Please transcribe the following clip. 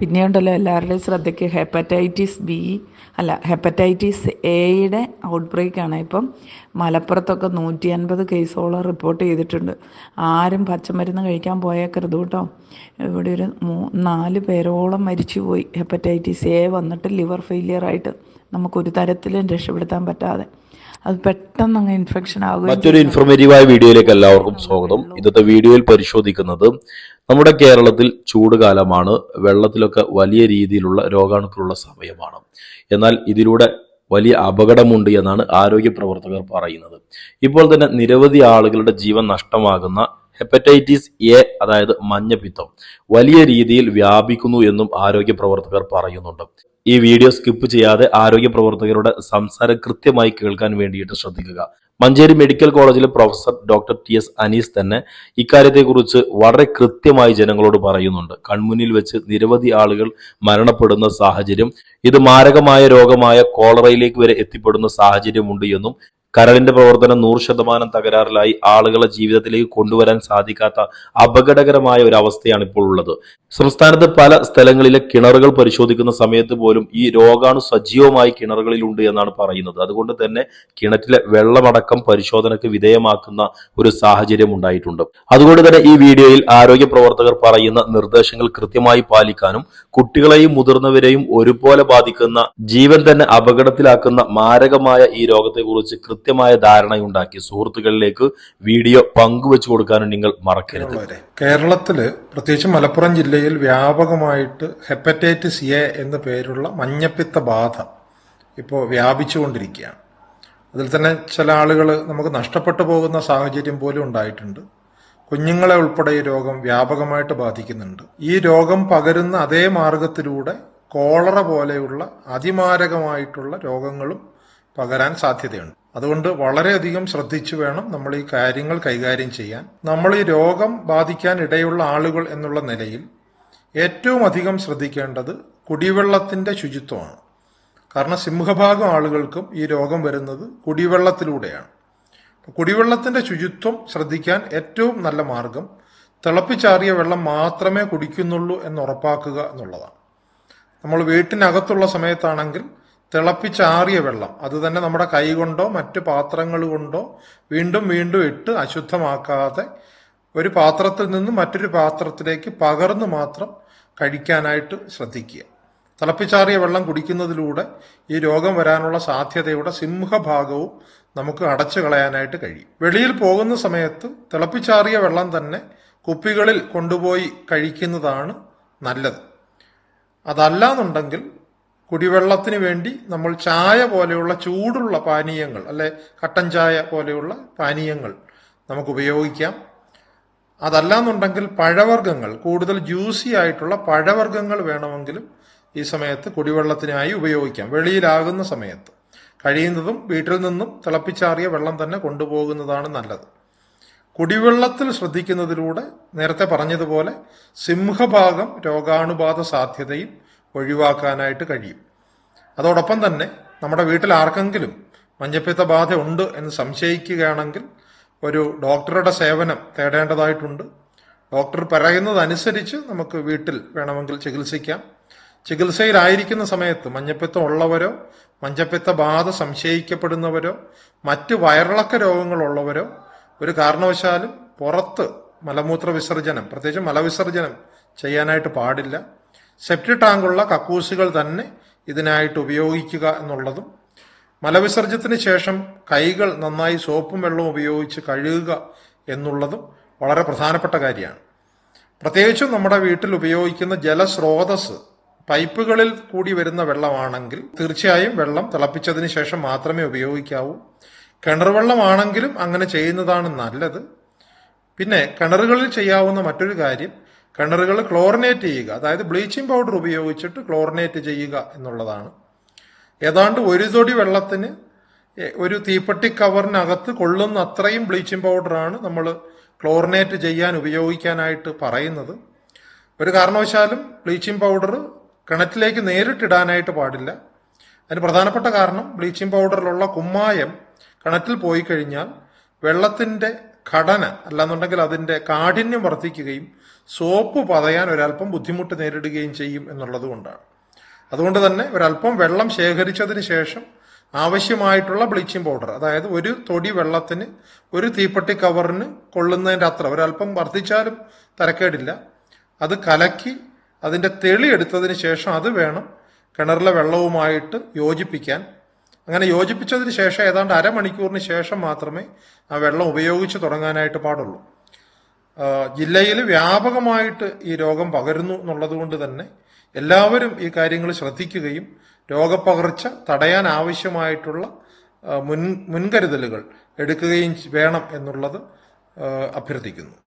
പിന്നെയുണ്ടല്ലോ എല്ലാവരുടെയും ശ്രദ്ധയ്ക്ക് hepatitis B അല്ല ഹെപ്പറ്റൈറ്റിസ് എയുടെ ഔട്ട് ബ്രേക്കാണ് ഇപ്പം മലപ്പുറത്തൊക്കെ നൂറ്റി അൻപത് കേസോളം റിപ്പോർട്ട് ചെയ്തിട്ടുണ്ട്. ആരും പച്ചമരുന്ന് കഴിക്കാൻ പോയേക്കരുത് കേട്ടോ. ഇവിടെ ഒരു മൂ നാല് പേരോളം മരിച്ചു പോയി ഹെപ്പറ്റൈറ്റിസ് എ വന്നിട്ട് ലിവർ ഫെയിലിയർ ആയിട്ട്. നമുക്കൊരു തരത്തിലും രക്ഷപ്പെടുത്താൻ പറ്റാതെ. അത് പെട്ടെന്ന് അങ്ങ് ഇൻഫെക്ഷൻ ആകും മറ്റൊരു ഇൻഫോർമേറ്റീവായ വീഡിയോയിലേക്ക് എല്ലാവർക്കും സ്വാഗതം. ഇന്നത്തെ വീഡിയോയിൽ പരിശോധിക്കുന്നത് നമ്മുടെ കേരളത്തിൽ ചൂട് കാലമാണ്. വെള്ളത്തിലൊക്കെ വലിയ രീതിയിലുള്ള രോഗാണുക്കളുള്ള സമയമാണ്. എന്നാൽ ഇതിലൂടെ വലിയ അപകടമുണ്ട് എന്നാണ് ആരോഗ്യ പ്രവർത്തകർ പറയുന്നത്. ഇപ്പോൾ തന്നെ നിരവധി ആളുകളുടെ ജീവൻ നഷ്ടമാകുന്ന ഹെപ്പറ്റൈറ്റിസ് എ അതായത് മഞ്ഞപ്പിത്തം വലിയ രീതിയിൽ വ്യാപിക്കുന്നു എന്നും ആരോഗ്യ പ്രവർത്തകർ പറയുന്നുണ്ട്. ഈ വീഡിയോ സ്കിപ്പ് ചെയ്യാതെ ആരോഗ്യ പ്രവർത്തകരുടെ സംസാരം കൃത്യമായി കേൾക്കാൻ വേണ്ടിയിട്ട് ശ്രദ്ധിക്കുക. മഞ്ചേരി മെഡിക്കൽ കോളേജിലെ professor doctor T S Anees തന്നെ ഇക്കാര്യത്തെക്കുറിച്ച് വളരെ കൃത്യമായി ജനങ്ങളോട് പറയുന്നുണ്ട്. കൺമുന്നിൽ വെച്ച് നിരവധി ആളുകൾ മരണപ്പെടുന്ന സാഹചര്യം ഇത് മാരകമായ രോഗമായ കോളറയിലേക്ക് വരെ എത്തിപ്പെടുന്ന സാഹചര്യമുണ്ട് എന്നും കരളിന്റെ പ്രവർത്തനം നൂറ് ശതമാനം തകരാറിലായി ആളുകളെ ജീവിതത്തിലേക്ക് കൊണ്ടുവരാൻ സാധിക്കാത്ത അപകടകരമായ ഒരു അവസ്ഥയാണ് ഇപ്പോൾ ഉള്ളത്. സംസ്ഥാനത്ത് പല സ്ഥലങ്ങളിലെ കിണറുകൾ പരിശോധിക്കുന്ന സമയത്ത് പോലും ഈ രോഗാണു സജീവമായി കിണറുകളിലുണ്ട് എന്നാണ് പറയുന്നത്. അതുകൊണ്ട് തന്നെ കിണറ്റിലെ വെള്ളമടക്കം പരിശോധനയ്ക്ക് വിധേയമാക്കുന്ന ഒരു സാഹചര്യം ഉണ്ടായിട്ടുണ്ട്. അതുകൊണ്ട് തന്നെ ഈ വീഡിയോയിൽ ആരോഗ്യ പ്രവർത്തകർ പറയുന്ന നിർദ്ദേശങ്ങൾ കൃത്യമായി പാലിക്കാനും കുട്ടികളെയും മുതിർന്നവരെയും ഒരുപോലെ ബാധിക്കുന്ന ജീവൻ തന്നെ അപകടത്തിലാക്കുന്ന മാരകമായ ഈ രോഗത്തെക്കുറിച്ച് കൃത്യമായ ധാരണയുണ്ടാക്കി സുഹൃത്തുക്കളിലേക്ക് വീഡിയോ പങ്കുവെച്ചു കൊടുക്കാനും നിങ്ങൾ മറക്കരുത്. കേരളത്തിൽ പ്രത്യേകിച്ച് മലപ്പുറം ജില്ലയിൽ വ്യാപകമായിട്ട് ഹെപ്പറ്റൈറ്റിസ് എ എന്ന പേരുള്ള മഞ്ഞപ്പിത്ത ബാധ ഇപ്പോൾ വ്യാപിച്ചുകൊണ്ടിരിക്കുകയാണ്. അതിൽ തന്നെ ചില ആളുകൾ നമുക്ക് നഷ്ടപ്പെട്ടു പോകുന്ന സാഹചര്യം പോലും ഉണ്ടായിട്ടുണ്ട്. കുഞ്ഞുങ്ങളെ ഉൾപ്പെടെ ഈ രോഗം വ്യാപകമായിട്ട് ബാധിക്കുന്നുണ്ട്. ഈ രോഗം പകരുന്ന അതേ മാർഗത്തിലൂടെ കോളറ പോലെയുള്ള അതിമാരകമായിട്ടുള്ള രോഗങ്ങളും പകരാൻ സാധ്യതയുണ്ട്. അതുകൊണ്ട് വളരെയധികം ശ്രദ്ധിച്ചു വേണം നമ്മൾ ഈ കാര്യങ്ങൾ കൈകാര്യം ചെയ്യാൻ. നമ്മൾ ഈ രോഗം ബാധിക്കാൻ ഇടയുള്ള ആളുകൾ എന്നുള്ള നിലയിൽ ഏറ്റവും അധികം ശ്രദ്ധിക്കേണ്ടത് കുടിവെള്ളത്തിന്റെ ശുചിത്വമാണ്. കാരണം സിംഹഭാഗം ആളുകൾക്കും ഈ രോഗം വരുന്നത് കുടിവെള്ളത്തിലൂടെയാണ്. കുടിവെള്ളത്തിന്റെ ശുചിത്വം ശ്രദ്ധിക്കാൻ ഏറ്റവും നല്ല മാർഗം തിളപ്പിച്ചാറിയ വെള്ളം മാത്രമേ കുടിക്കുന്നുള്ളൂ എന്ന് ഉറപ്പാക്കുക എന്നുള്ളതാണ്. നമ്മൾ വീട്ടിനകത്തുള്ള സമയത്താണെങ്കിൽ തിളപ്പിച്ചാറിയ വെള്ളം. അത് തന്നെ നമ്മുടെ കൈ കൊണ്ടോ മറ്റ് പാത്രങ്ങൾ കൊണ്ടോ വീണ്ടും വീണ്ടും ഇട്ട് അശുദ്ധമാക്കാതെ ഒരു പാത്രത്തിൽ നിന്ന് മറ്റൊരു പാത്രത്തിലേക്ക് പകർന്ന് മാത്രം കഴിക്കാനായിട്ട് ശ്രദ്ധിക്കുക. തിളപ്പിച്ചാറിയ വെള്ളം കുടിക്കുന്നതിലൂടെ ഈ രോഗം വരാനുള്ള സാധ്യതയുടെ സിംഹഭാഗവും നമുക്ക് അടച്ചു കളയാനായിട്ട് കഴിയും. വെളിയിൽ പോകുന്ന സമയത്ത് തിളപ്പിച്ചാറിയ വെള്ളം തന്നെ കുപ്പികളിൽ കൊണ്ടുപോയി കഴിക്കുന്നതാണ് നല്ലത്. അതല്ലാന്നുണ്ടെങ്കിൽ കുടിവെള്ളത്തിന് വേണ്ടി നമ്മൾ ചായ പോലെയുള്ള ചൂടുള്ള പാനീയങ്ങൾ അല്ലെ കട്ടൻ ചായ പോലെയുള്ള പാനീയങ്ങൾ നമുക്ക് ഉപയോഗിക്കാം. അതല്ലാന്നുണ്ടെങ്കിൽ പഴവർഗങ്ങൾ കൂടുതൽ ജ്യൂസി ആയിട്ടുള്ള പഴവർഗങ്ങൾ വേണമെങ്കിലും ഈ സമയത്ത് കുടിവെള്ളത്തിനായി ഉപയോഗിക്കാം. വെളിയിലാകുന്ന സമയത്ത്. കഴിയുന്നതും വീട്ടിൽ നിന്നും തിളപ്പിച്ചാറിയ വെള്ളം തന്നെ കൊണ്ടുപോകുന്നതാണ് നല്ലത്. കുടിവെള്ളത്തിൽ ശ്രദ്ധിക്കുന്നതിലൂടെ നേരത്തെ പറഞ്ഞതുപോലെ സിംഹഭാഗം രോഗാണുബാധ സാധ്യതയും ഒഴിവാക്കാനായിട്ട് കഴിയും. അതോടൊപ്പം തന്നെ നമ്മുടെ വീട്ടിൽ ആർക്കെങ്കിലും മഞ്ഞപ്പിത്ത ബാധ ഉണ്ട് എന്ന് സംശയിക്കുകയാണെങ്കിൽ ഒരു ഡോക്ടറുടെ സേവനം തേടേണ്ടതായിട്ടുണ്ട്. ഡോക്ടർ പറയുന്നതനുസരിച്ച് നമുക്ക് വീട്ടിൽ വേണമെങ്കിൽ ചികിത്സിക്കാം. ചികിത്സയിലായിരിക്കുന്ന സമയത്ത് മഞ്ഞപ്പിത്തം ഉള്ളവരോ മഞ്ഞപ്പിത്ത ബാധ സംശയിക്കപ്പെടുന്നവരോ മറ്റ് വയറിളക്ക രോഗങ്ങളുള്ളവരോ ഒരു കാരണവശാലും പുറത്ത് മലമൂത്ര വിസർജനം പ്രത്യേകിച്ച് മലവിസർജനം ചെയ്യാനായിട്ട് പാടില്ല. സെപ്റ്റി ടാങ്കുള്ള കക്കൂസുകൾ തന്നെ ഇതിനായിട്ട് ഉപയോഗിക്കുക എന്നുള്ളതും മലവിസർജ്യത്തിന് ശേഷം കൈകൾ നന്നായി സോപ്പും വെള്ളവും ഉപയോഗിച്ച് കഴുകുക എന്നുള്ളതും വളരെ പ്രധാനപ്പെട്ട കാര്യമാണ്. പ്രത്യേകിച്ചും നമ്മുടെ വീട്ടിൽ ഉപയോഗിക്കുന്ന ജലസ്രോതസ് പൈപ്പുകളിൽ കൂടി വരുന്ന വെള്ളമാണെങ്കിൽ തീർച്ചയായും വെള്ളം തിളപ്പിച്ചതിന് ശേഷം മാത്രമേ ഉപയോഗിക്കാവൂ. കിണർ വെള്ളമാണെങ്കിലും അങ്ങനെ ചെയ്യുന്നതാണ് നല്ലത്. പിന്നെ കിണറുകളിൽ ചെയ്യാവുന്ന മറ്റൊരു കാര്യം കിണറുകൾ ക്ലോറിനേറ്റ് ചെയ്യുക. അതായത് ബ്ലീച്ചിങ് പൗഡർ ഉപയോഗിച്ചിട്ട് ക്ലോറിനേറ്റ് ചെയ്യുക എന്നുള്ളതാണ്. ഏതാണ്ട് ഒരു തൊടി വെള്ളത്തിന് ഒരു തീപ്പെട്ടി കവറിനകത്ത് കൊള്ളുന്ന അത്രയും ബ്ലീച്ചിങ് പൗഡറാണ് നമ്മൾ ക്ലോറിനേറ്റ് ചെയ്യാൻ ഉപയോഗിക്കാനായിട്ട് പറയുന്നത്. ഒരു കാരണവശാലും ബ്ലീച്ചിങ് പൗഡർ കിണറ്റിലേക്ക് നേരിട്ടിടാനായിട്ട് പാടില്ല. അതിന് പ്രധാനപ്പെട്ട കാരണം ബ്ലീച്ചിങ് പൗഡറിലുള്ള കുമ്മായം കിണറ്റിൽ പോയി കഴിഞ്ഞാൽ വെള്ളത്തിന്റെ ഘടന അല്ലാന്നുണ്ടെങ്കിൽ അതിന്റെ കാഠിന്യം വർദ്ധിക്കുകയും സോപ്പ് പതയാൻ ഒരല്പം ബുദ്ധിമുട്ട് നേരിടുകയും ചെയ്യും എന്നുള്ളത് കൊണ്ടാണ്. അതുകൊണ്ട് തന്നെ ഒരല്പം വെള്ളം ശേഖരിച്ചതിന് ശേഷം ആവശ്യമായിട്ടുള്ള ബ്ലീച്ചിങ് പൗഡർ അതായത് ഒരു തൊടി വെള്ളത്തിന് ഒരു തീപ്പെട്ടി കവറിന് കൊള്ളുന്നതിന്റെ അത്ര ഒരല്പം വർദ്ധിച്ചാലും തരക്കേടില്ല. അത് കലക്കി അതിന്റെ തെളി എടുത്തതിന് ശേഷം അത് വേണം കിണറിലെ വെള്ളവുമായിട്ട് യോജിപ്പിക്കാൻ. അങ്ങനെ യോജിപ്പിച്ചതിന് ശേഷം ഏതാണ്ട് അരമണിക്കൂറിന് ശേഷം മാത്രമേ ആ വെള്ളം ഉപയോഗിച്ച് തുടങ്ങാനായിട്ട് പാടുള്ളൂ. ജില്ലയിൽ വ്യാപകമായിട്ട് ഈ രോഗം പകരുന്നു എന്നുള്ളത് കൊണ്ട് തന്നെ എല്ലാവരും ഈ കാര്യങ്ങൾ ശ്രദ്ധിക്കുകയും രോഗപ്പകർച്ച തടയാൻ ആവശ്യമായിട്ടുള്ള മുൻ മുൻകരുതലുകൾ എടുക്കുകയും വേണം എന്നുള്ളത് അഭ്യർത്ഥിക്കുന്നു.